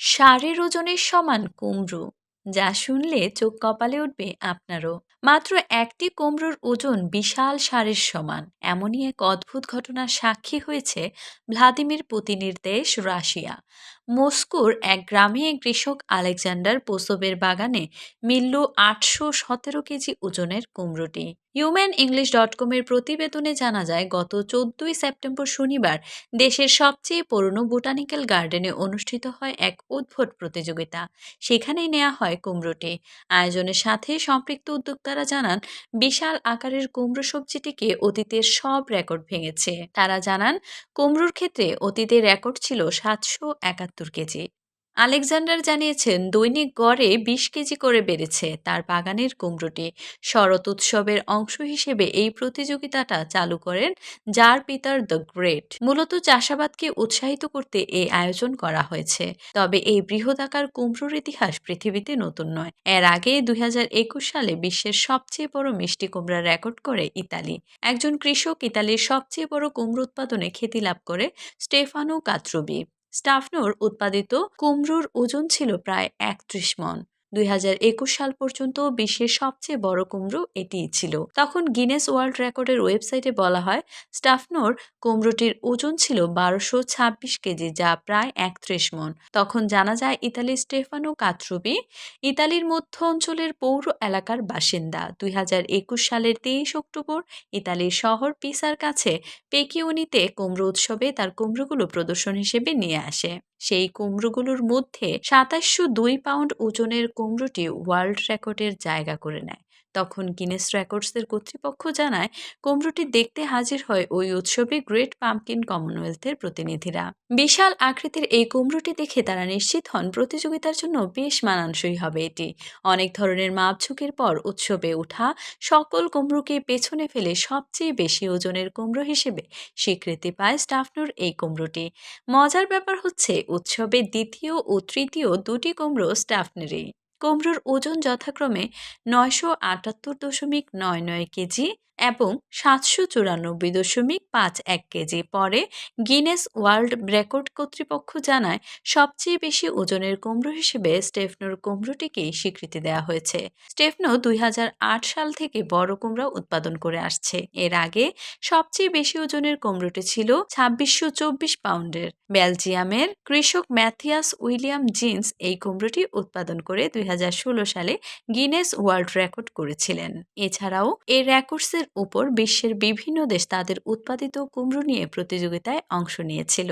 ষাঁড়ের ওজনের সমান কুমড়ো, যা শুনলে চোখ কপালে উঠবে আপনারও। মাত্র একটি কুমড়োর ওজন বিশাল সারের সমান। এমনই এক অদ্ভুত ঘটনার সাক্ষী হয়েছে ভ্লাদিমির পুতিনের দেশ রাশিয়া। মস্কোর এক গ্রামে কৃষক আলেকজান্ডার পোসোবের বাগানে মিলল আটশো সতেরো কেজি ওজনের কুমড়োটি। হিউম্যান ইংলিশ ডট কমের প্রতিবেদনে জানা যায়, গত চোদ্দই সেপ্টেম্বর শনিবার দেশের সবচেয়ে পুরনো বোটানিক্যাল গার্ডেনে অনুষ্ঠিত হয় এক উদ্ভট প্রতিযোগিতা। সেখানেই নেওয়া হয় কুমড়োটি। আয়োজনের সাথে সম্পৃক্ত উদ্যোক্তারা জানান, বিশাল আকারের কুমড়ো সবজিটিকে অতীতের সব রেকর্ড ভেঙেছে। তারা জানান, কুমড়োর ক্ষেত্রে অতীতের রেকর্ড ছিল সাতশো একাত্তর কেজি। আলেকজান্ডার জানিয়েছেন, দৈনিক গড়ে বিশ কেজি করে বেড়েছে তার বাগানের কুমড়োটি। শরৎ উৎসবের অংশ হিসেবে এই প্রতিযোগিতাটা চালু করেন যার পিতার দ্য গ্রেট। মূলত চাষাবাদকে উৎসাহিত করতে এই আয়োজন করা হয়েছে। তবে এই বৃহদাকার কুমড়োর ইতিহাস পৃথিবীতে নতুন নয়। এর আগে দুই হাজার একুশ সালে বিশ্বের সবচেয়ে বড় মিষ্টি কুমড়ার রেকর্ড করে ইতালি। একজন কৃষক ইতালির সবচেয়ে বড় কুমড়ো উৎপাদনে খ্যাতি লাভ করে স্টেফানো কাত্রবি। স্টাফনোর উৎপাদিত কুমড়োর ওজন ছিল প্রায় একত্রিশ মন। দুই হাজার একুশ সাল পর্যন্ত বিশ্বের সবচেয়ে বড় কুমড়ো এটিই ছিল। তখন গিনেস ওয়ার্ল্ড রেকর্ডের ওয়েবসাইটে বলা হয়, স্টাফনোর কুমড়োটির ওজন ছিল বারোশো ছাব্বিশ কেজি, যা প্রায় একত্রিশ মন। তখন জানা যায়, ইতালির স্টেফানো কাত্রুবি, ইতালির মধ্য অঞ্চলের পৌর এলাকার বাসিন্দা। দুই হাজার একুশ সালের তেইশ অক্টোবর, ইতালির শহর পিসার কাছে পেকিউনিতে কুমড়ো উৎসবে তার কুমড়োগুলো প্রদর্শন হিসেবে নিয়ে আসে। সেই কুমড়োগুলোর মধ্যে সাতাশশো দুই পাউন্ড ওজনের কুমড়োটি ওয়ার্ল্ড রেকর্ডের জায়গা করে নেয়। তখন গিনেস রেকর্ডসের কর্তৃপক্ষ জানায় কুমড়োটি দেখতে হাজির হয় ওই উৎসবে গ্রেট পাম্পকিন কমনওয়েলথের প্রতিনিধিরা। বিশাল আকৃতির এই কুমড়োটি দেখে তারা নিশ্চিত হন প্রতিযোগিতার জন্য বেশ মানানসই হবে এটি। অনেক ধরনের মাপঝুঁকির পর উৎসবে ওঠা সকল কুমড়োকে পেছনে ফেলে সবচেয়ে বেশি ওজনের কুমড়ো হিসেবে স্বীকৃতি পায় স্টাফনুর এই কুমড়োটি মজার ব্যাপার হচ্ছে, উৎসবে দ্বিতীয় ও তৃতীয় দুটি কুমড়ো স্টাফনেরই। কুমড়োর ওজন যথাক্রমে নয়শো আটাত্তর দশমিক নয় নয় কেজি এবং সাতশো চুরানব্বই দশমিক পাঁচ এক কেজি। পরে গিনেস ওয়ার্ল্ড রেকর্ড কর্তৃপক্ষ জানায়, সবচেয়ে বেশি ওজনের কুমড়ো হিসেবে স্টেফনোর কুমড়োটিকেই স্বীকৃতি দেওয়া হয়েছে। স্টেফনো দুই হাজার আট সাল থেকে বড় কুমড়া উৎপাদন করে আসছে। এর আগে সবচেয়ে বেশি ওজনের কুমড়োটি ছিল ছাব্বিশশো চব্বিশ পাউন্ডের। বেলজিয়ামের কৃষক ম্যাথিয়াস উইলিয়াম জিন্স এই কুমড়োটি উৎপাদন করে দুই হাজার ষোলো সালে গিনেস ওয়ার্ল্ড রেকর্ড করেছিলেন। এছাড়াও এই রেকর্ডসের উপর বিশ্বের বিভিন্ন দেশ তাদের উৎপাদিত কুমড়ো নিয়ে প্রতিযোগিতায় অংশ নিয়েছিল।